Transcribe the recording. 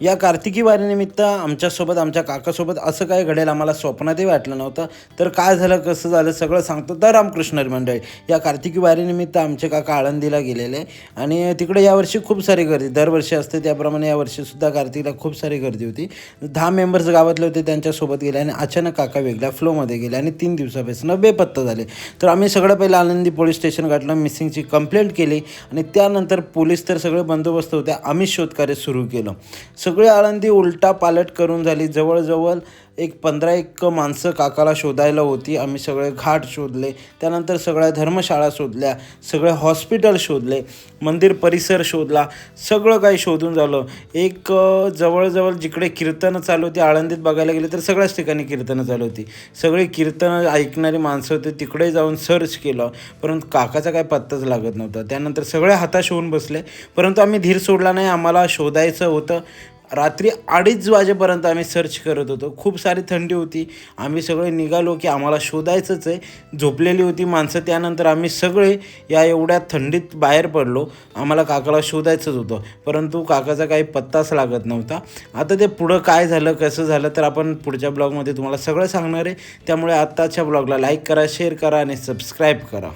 या कार्तिकी वारीनिमित्त आमच्यासोबत आमच्या काकासोबत असं काय घडेल आम्हाला स्वप्नातही वाटलं नव्हतं. तर काय झालं कसं झालं सगळं सांगतो. तर रामकृष्ण मंडळी या कार्तिकी वारीनिमित्त आमचे काका आळंदीला गेलेले आणि तिकडे यावर्षी खूप सारी गर्दी दरवर्षी असते त्याप्रमाणे यावर्षीसुद्धा कार्तिकीला खूप सारी गर्दी होती. दहा मेंबर्स गावातले होते त्यांच्यासोबत गेले आणि अचानक काका वेगळ्या फ्लोमध्ये गेले आणि तीन दिवसापासून बेपत्ता झाले. तर आम्ही सगळं पहिलं आनंदी पोलीस स्टेशन गाठलं मिसिंगची कंप्लेंट केली आणि त्यानंतर पोलीस तर सगळे बंदोबस्त होते. आम्ही शोधकार्य सुरू केलं. सगळी आळंदी उलटा पालट करून झाली. जवळजवळ एक पंधरा एक माणसं काकाला शोधायला होती. आम्ही सगळे घाट शोधले. त्यानंतर सगळ्या धर्मशाळा शोधल्या. सगळे हॉस्पिटल शोधले. मंदिर परिसर शोधला. सगळं काही शोधून झालं. एक जवळजवळ जिकडे कीर्तनं चालू होती आळंदीत बघायला गेले तर सगळ्याच ठिकाणी कीर्तनं चालू होती. सगळी कीर्तनं ऐकणारी माणसं होती. तिकडे जाऊन सर्च केलं. परंतु काकाचा काय पत्ताच लागत नव्हता. त्यानंतर सगळे हाताश होऊन बसले. परंतु आम्ही धीर सोडला नाही. आम्हाला शोधायचं होतं. रात्री अडीच वाजेपर्यंत आम्ही सर्च करत होतो. खूप सारी थंडी होती. आम्ही सगळे निघालो की आम्हाला शोधायचंच आहे. झोपलेली होती माणसं. त्यानंतर आम्ही सगळे या एवढ्या थंडीत बाहेर पडलो. आम्हाला काकाला शोधायचंच होतं. परंतु काकाचा काही पत्ताच लागत नव्हता. आता ते पुढं काय झालं कसं झालं तर आपण पुढच्या ब्लॉगमध्ये तुम्हाला सगळं सांगणार आहे. त्यामुळे आत्ताच्या ब्लॉगला लाईक करा शेअर करा आणि सबस्क्राईब करा.